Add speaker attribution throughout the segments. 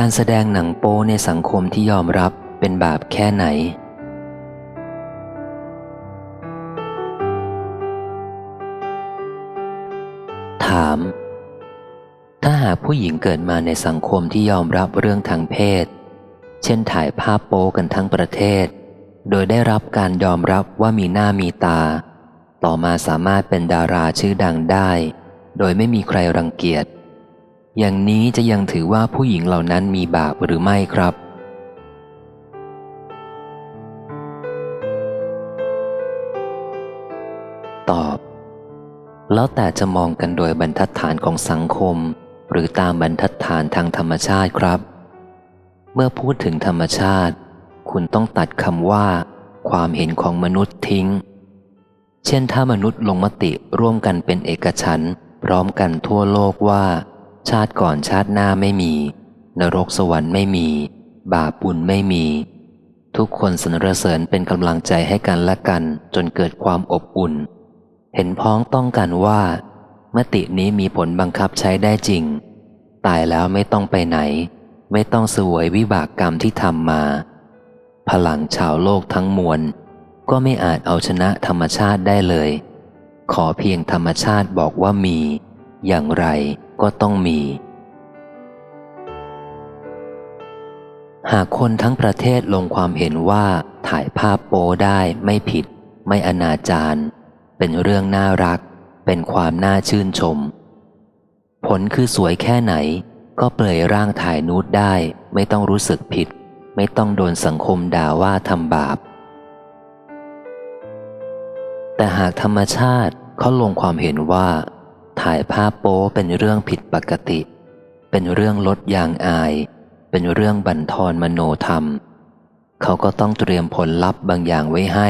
Speaker 1: การแสดงหนังโป๊ในสังคมที่ยอมรับเป็นบาปแค่ไหน ถาม ถ้าหากผู้หญิงเกิดมาในสังคมที่ยอมรับเรื่องทางเพศ เช่นถ่ายภาพโป๊กันทั้งประเทศ โดยได้รับการยอมรับว่ามีหน้ามีตา ต่อมาสามารถเป็นดาราชื่อดังได้ โดยไม่มีใครรังเกียจ อย่างนี้จะยังถือว่าผู้หญิงเหล่านั้นมีบาปหรือไม่ครับ ตอบ แล้วแต่จะมองกันโดยบรรทัดฐานของสังคม หรือตามบรรทัดฐานทางธรรมชาติครับ เมื่อพูดถึงธรรมชาติ คุณต้องตัดคำว่า ความเห็นของมนุษย์ทิ้ง เช่นถ้ามนุษย์ลงมติร่วมกันเป็นเอกฉันท์พร้อมกันทั่วโลกว่า ชาติก่อนชาติหน้าไม่มี นรกสวรรค์ไม่มี บาปบุญไม่มี ทุกคนสนรเสริญเป็นกำลังใจให้กันและกันจนเกิดความอบอุ่น เห็นพ้องต้องกันว่า มตินี้มีผลบังคับใช้ได้จริง ตายแล้วไม่ต้องไปไหน ไม่ต้องสวยวิบากกรรมที่ทำมา พลังชาวโลกทั้งมวล ก็ไม่อาจเอาชนะธรรมชาติได้เลย ขอเพียงธรรมชาติบอกว่ามี อย่างไร ก็ต้องมี หากคนทั้งประเทศลงความเห็นว่าถ่ายภาพโป้ได้ไม่ผิด ไม่อนาจารเป็นเรื่องน่ารัก เป็นความน่าชื่นชม ผลคือสวยแค่ไหน ก็เปลยร่างถ่ายนูดได้ ไม่ต้องรู้สึกผิด ไม่ต้องโดนสังคมด่าว่าทำบาป แต่หากธรรมชาติเขาลงความเห็นว่า ถ่ายภาพโป๊เป็นเรื่องผิดปกติ เป็นเรื่องลดยางอาย เป็นเรื่องบั่นทอนมโนธรรม เขาก็ต้องเตรียมผลลัพธ์บางอย่างไว้ให้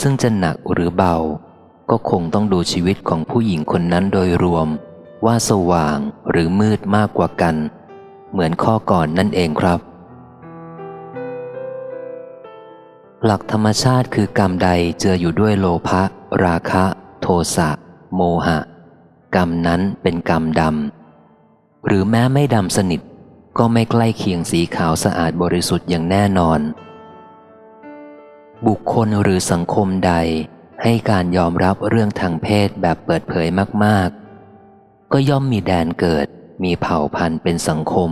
Speaker 1: ซึ่งจะหนักหรือเบา ก็คงต้องดูชีวิตของผู้หญิงคนนั้นโดยรวม ว่าสว่างหรือมืดมากกว่ากัน เหมือนข้อก่อนนั่นเองครับ หลักธรรมชาติคือกรรมใดเจืออยู่ด้วยโลภะราคะ โทสะโมหะ กรรมนั้นเป็นกรรมดำหรือแม้ไม่ดำสนิท ก็ไม่ใกล้เคียงสีขาวสะอาดบริสุทธิ์อย่างแน่นอน บุคคลหรือสังคมใดให้การยอมรับเรื่องทางเพศแบบเปิดเผยมาก ๆ ก็ย่อมมีแดนเกิด มีเผ่าพันธุ์เป็นสังคม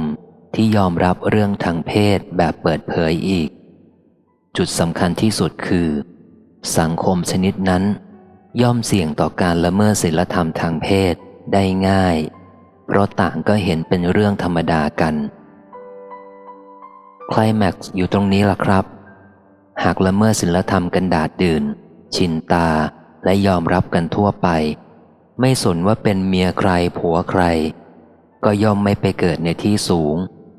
Speaker 1: ที่ยอมรับเรื่องทางเพศแบบเปิดเผยอีก จุดสำคัญที่สุดคือ สังคมชนิดนั้น ย่อมเสี่ยงต่อการละเมิดศีลธรรมทางเพศได้ง่าย เพราะต่างก็เห็นเป็นเรื่องธรรมดากันคลแม็กซ์อยู่ตรงนี้ล่ะครับ หากละเมิดศีลธรรมกันดาดดื่น ชินตาและยอมรับกันทั่วไป ไม่สนว่าเป็นเมียใครผัวใคร ก็ย่อมไม่ไปเกิดในที่สูง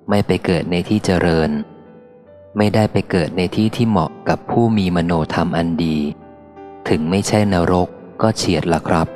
Speaker 1: ไม่ไปเกิดในที่เจริญ ไม่ได้ไปเกิดในที่ที่เหมาะกับผู้มีมโนธรรมอันดี ถึงไม่ใช่นรกก็เฉียดละครับ